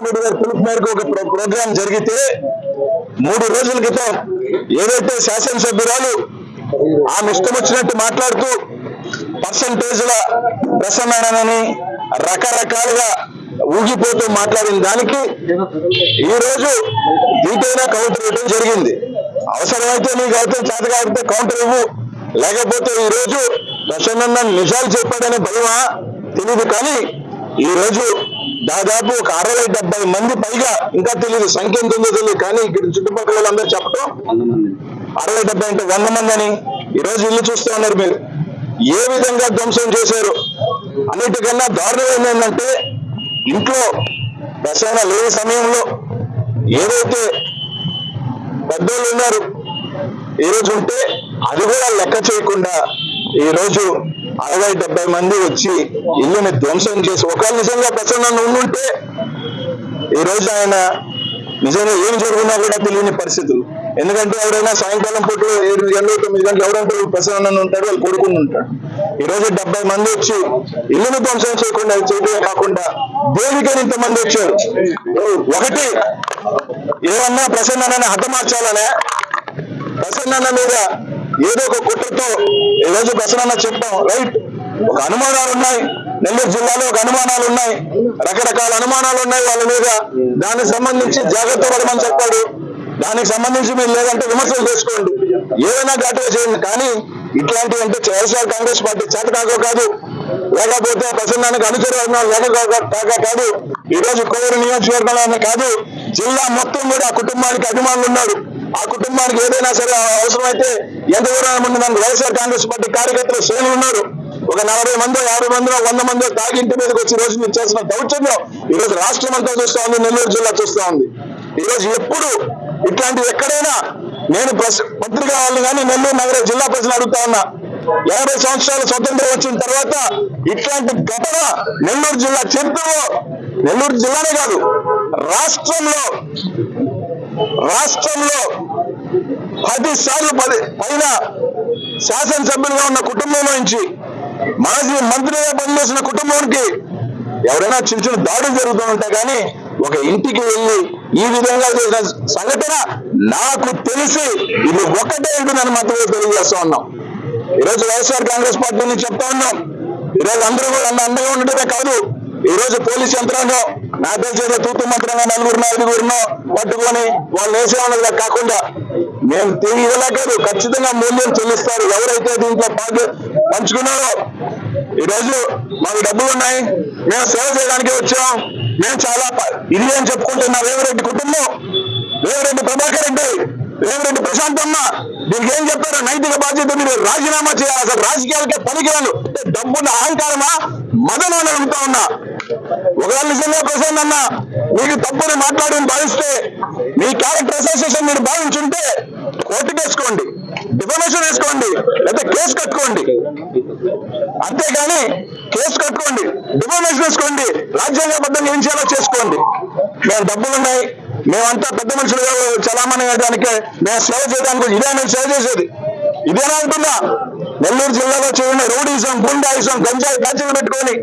జగన్మోహన్ రెడ్డి గారి పిలుపు మేరకు ఒక ప్రోగ్రాం జరిగితే మూడు రోజుల క్రితం ఏదైతే శాసనసభ్యురాలు ఆమె ఇష్టం వచ్చినట్టు మాట్లాడుతూ పర్సంటేజ్ల ప్రసన్ననని రకరకాలుగా ఊగిపోతూ మాట్లాడిన దానికి ఈ రోజు దీటైనా కౌంటర్ ఇవ్వడం జరిగింది. అవసరమైతే నీకు అయితే చేత కాకపోతే కౌంటర్ ఇవ్వు. లేకపోతే ఈ రోజు ప్రసన్న నిజాలు చెప్పాడనే భయమా తెలియదు కానీ ఈ రోజు దాదాపు ఒక అరవై డెబ్బై మంది పైగా ఇంకా తెలియదు సంఖ్య ఎంత ఉందో తెలియదు కానీ ఇక్కడ చుట్టుపక్కల వాళ్ళందరూ చెప్పడం అరవై డెబ్బై అంటే వంద మంది అని ఈ రోజు ఇల్లు చూస్తూ ఉన్నారు మీరు. ఏ విధంగా ధ్వంసం చేశారు? అన్నిటికన్నా దారుణం ఏంటంటే ఇంట్లో దశన లేని సమయంలో ఏదైతే పెద్దోళ్ళు ఉన్నారు ఈరోజు రోజు ఉంటే అది కూడా లెక్క చేయకుండా ఈ రోజు అరవై డెబ్బై మంది వచ్చి ఇల్లుని ధ్వంసం చేసి ఒకవేళ నిజంగా ప్రసన్న ఉండుంటే ఈ రోజు ఆయన నిజంగా ఏం జరుగుతున్నా కూడా తెలియని పరిస్థితులు. ఎందుకంటే ఎవరైనా సాయంకాలం పూట ఏడు తొమ్మిది గంటలు ఎవరంటే ప్రసన్న ఉంటాడు వాళ్ళు కొడుకుని ఉంటాడు ఈ రోజు డెబ్బై మంది వచ్చి ఇల్లుని ధ్వంసం చేయకుండా చేయడమే కాకుండా దేవికని ఇంతమంది వచ్చారు? ఒకటి ఏమన్నా ప్రసన్న హతమార్చాలనే ప్రసన్న మీద ఏదో ఒక కుట్రతో ఈ రోజు ప్రసన్న చెప్తాం రైట్. ఒక అనుమానాలు ఉన్నాయి. నెల్లూరు జిల్లాలో ఒక అనుమానాలు ఉన్నాయి. రకరకాల అనుమానాలు ఉన్నాయి వాళ్ళ మీద. దానికి సంబంధించి జాగ్రత్త పడమని చెప్పాడు. దానికి సంబంధించి మీరు లేదంటే విమర్శలు చేసుకోండి. ఏదైనా ఘాటుగా చేయండి. కానీ ఇట్లాంటివి అంటే వైఎస్ఆర్ కాంగ్రెస్ పార్టీ చేత కాక కాదు. లేకపోతే ప్రసన్నానికి అనుచరులు లేక కాక కాదు. ఈ రోజు కోవూరు నియోజకవర్గంలో కాదు. జిల్లా మొత్తం కూడా ఆ కుటుంబానికి అభిమానులు ఉన్నారు. ఆ కుటుంబానికి ఏదైనా సరే అవసరమైతే ఎంత దూరం ముందు మనకు వైఎస్ఆర్ కాంగ్రెస్ పార్టీ కార్యకర్తలు శ్రేణులు ఉన్నారు. ఒక నలభై మంది యాభై మంది వంద మంది తాగి ఇంటి మీదకి వచ్చి రోజు మీరు చేసిన దౌర్జన్యం ఈరోజు రాష్ట్రం అంతా చూస్తా ఉంది నెల్లూరు జిల్లా చూస్తా ఉంది. ఈ రోజు ఎప్పుడు ఇట్లాంటివి ఎక్కడైనా నేను ప్రెస్ పత్రికా వాళ్ళు కానీ నెల్లూరు నగర జిల్లా ప్రజలు అడుగుతా ఉన్నా. యాభై సంవత్సరాలు స్వతంత్రం వచ్చిన తర్వాత ఇట్లాంటి ఘటన నెల్లూరు జిల్లా చరిత్రలో నెల్లూరు జిల్లానే కాదు రాష్ట్రంలో రాష్ట్రంలో పది సార్లు పది పైన శాసనసభ్యులుగా ఉన్న కుటుంబం నుంచి మాజీ మంత్రిగా పనిచేసిన కుటుంబానికి ఎవరైనా చిన్న చిన్న దాడులు జరుగుతూ ఉంటాయి కానీ ఒక ఇంటికి వెళ్ళి ఈ విధంగా చేసిన సంఘటన నాకు తెలిసి ఇది ఒకటే ఉంటుందని మాత్రమే తెలియజేస్తా ఉన్నాం. ఈరోజు వైఎస్ఆర్ కాంగ్రెస్ పార్టీ నుంచి చెప్తా ఉన్నాం. ఈరోజు అందరూ కూడా అన్న అండగా ఉండటమే కాదు. ఈ రోజు పోలీస్ యంత్రాంగం నా తెలిసేదో తూతు మంత్రంగా నలుగురు ఐదుగురును పట్టుకొని వాళ్ళు వేసే ఉన్నది కాకుండా మేము తీయలా కాదు ఖచ్చితంగా మూల్యం చెల్లిస్తారు. ఎవరైతే దీంట్లో పాటు పంచుకున్నారో ఈ రోజు మాకు డబ్బులు ఉన్నాయి. మేము సేవ చేయడానికి వచ్చాం. మేము చాలా ప- ఇది అని చెప్పుకుంటున్న రేవరెడ్డి కుటుంబం. రేవరెడ్డి ప్రభాకర్ రెడ్డి రేవరెడ్డి ప్రశాంతమ్మ దీనికి ఏం చెప్పారు? నైతిక బాధ్యత మీరు రాజీనామా చేయాలి. అసలు రాజకీయాలకే పనికిరాను డబ్బున్న అహంకారమా? మదన అడుగుతా ఉన్నా. ఒకవేళ నిజంగా ప్రశాంత్ అన్న మీకు తప్పుని మాట్లాడి భావిస్తే మీ క్యారెక్టర్ అసోసియేషన్ మీరు భావించుంటే కోర్టుకు వేసుకోండి డిఫమేషన్ వేసుకోండి. లేదా కేసు కట్టుకోండి. అంతేగాని కేసు కట్టుకోండి. డిఫార్మేషన్ వేసుకోండి. రాజ్యాంగబద్ధంగా ఏం చేయాలో చేసుకోండి. మేము డబ్బులు ఉన్నాయి మేమంతా పెద్ద మనుషులుగా చలామణి అయ్యడానికి మేము సేవ చేయడానికి ఇదే మేము సేవ చేసేది. ఇదేనా అంటున్నా నెల్లూరు జిల్లాలో చేయండి రౌడీసం గుండాయిసం గంజాయి కాల్చలు పెట్టుకొని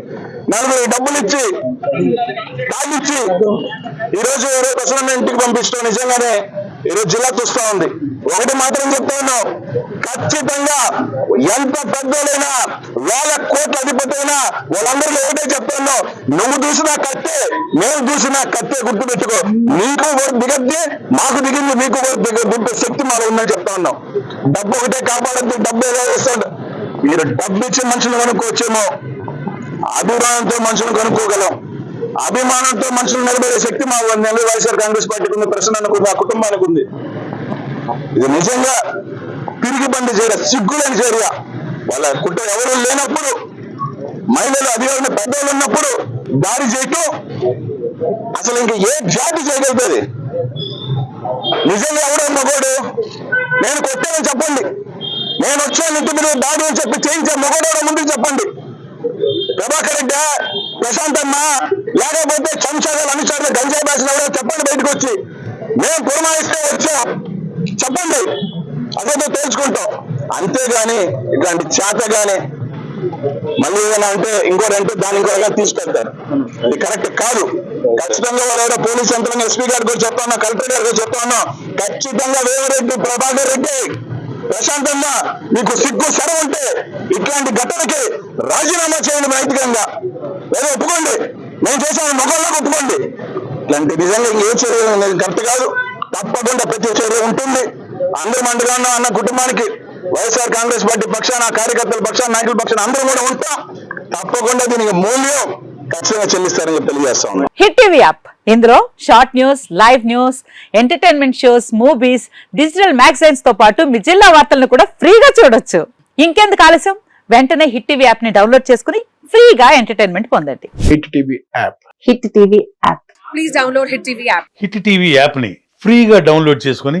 నలుగురు డబ్బులు ఇచ్చి తాగిచ్చి ఈరోజు రేపు అసలు ఇంటికి పంపిస్తాం. నిజంగానే ఈ రోజు జిల్లా చూస్తా ఉంది. ఒకటి మాత్రం చెప్తా ఉన్నాం. ఖచ్చితంగా ఎంత పెద్దలైనా వేల కోట్ల అధిపతి అయినా వాళ్ళందరికీ ఒకటే చెప్తాను నువ్వు చూసినా కట్టే మేము చూసినా కట్టే గుర్తు పెట్టుకో. నీకు ఓటు దిగద్ది మాకు దిగింది మీకు వరకు దిగ దింపే శక్తి మాలో ఉందని చెప్తా ఉన్నాం. డబ్బు ఒకటే కాపాడద్దు డబ్బు ఏదో వేస్తాడు మీరు డబ్బు ఇచ్చి మనుషులు కనుక్కోవచ్చేమో. అభిమానంతో మనుషులు కనుక్కోగలం. అభిమానంతో మనుషులు నిలబడే శక్తి మా వైఎస్ఆర్ కాంగ్రెస్ పార్టీకి ఉంది ప్రసన్నకు ఉంది ఆ కుటుంబానికి ఉంది. ఇది నిజంగా తిరిగి బండి చర్య సిగ్గులేని చీర వాళ్ళ కుట్ర ఎవరు లేనప్పుడు మహిళలు అధికారులు పెద్దలు ఉన్నప్పుడు దాడి చేయటం అసలు ఇంక ఏ జాతి చేయగలుగుతుంది? నిజంగా ఎవడో మగోడు నేను కొట్టానని చెప్పండి. నేను వచ్చాను ఇంటి మీద దాడి అని చెప్పి చేయించే మగోడు ముందు చెప్పండి. ప్రభాకర్ రెడ్డి ప్రశాంతమ్మ లేకపోతే చంచాగాలు అనుచరులు గంజాయి బాసిన ఎవరో చెప్పండి బయటకు వచ్చి మేము పురమాయిస్తే వచ్చాం. చెప్పండి. అదేదో తెలుసుకుంటాం అంతేగాని ఇట్లాంటి చేత గాని మళ్ళీ ఏదైనా అంటే ఇంకోటంటే దాని ఇంకో తీసుకెళ్తారు ఇది కరెక్ట్ కాదు. ఖచ్చితంగా వాళ్ళు పోలీస్ యంత్రాంగం ఎస్పీ గారికి కూడా చెప్తాను కలెక్టర్ గారికి చెప్తాను ఖచ్చితంగా వేమరెడ్డి ప్రభాకర్ రెడ్డి ప్రశాంతంగా మీకు సిగ్గు సర ఉంటే ఇట్లాంటి ఘటనకి రాజీనామా చేయండి నైతికంగా. లేదా ఒప్పుకోండి. నేను చేసిన మొగల్లో ఒప్పుకోండి. ఇట్లాంటి నిజంగా ఇంకే చర్య కరెక్ట్ కాదు. తప్పకుండా ప్రతి చర్య ఉంటుంది. అందరి మండలంలో అన్న కుటుంబానికి వైఎస్ఆర్ కాంగ్రెస్ పార్టీ పక్షాన కార్యకర్తల పక్షాన నాయకుల పక్షాన అందరూ కూడా ఉంటాం. తప్పకుండా దీనికి మూల్యం ఖచ్చితంగా చెల్లిస్తారని చెప్పి తెలియజేస్తా ఉన్నాం. Hit TV app. ఇందులో short news live news entertainment shows movies digital మ్యాగజైన్స్తో పాటు మీ జిల్లా వార్తలను కూడా ఫ్రీగా చూడొచ్చు. ఇంకెందుకు ఆలస్యం? వెంటనే హిట్ టీవీ యాప్ని డౌన్లోడ్ చేసుకుని ఫ్రీగా ఎంటర్టైన్మెంట్ పొందండి. Hit TV app. Hit TV app. Please download Hit TV app. Hit TV యాప్ని ఫ్రీగా డౌన్లోడ్ చేసుకొని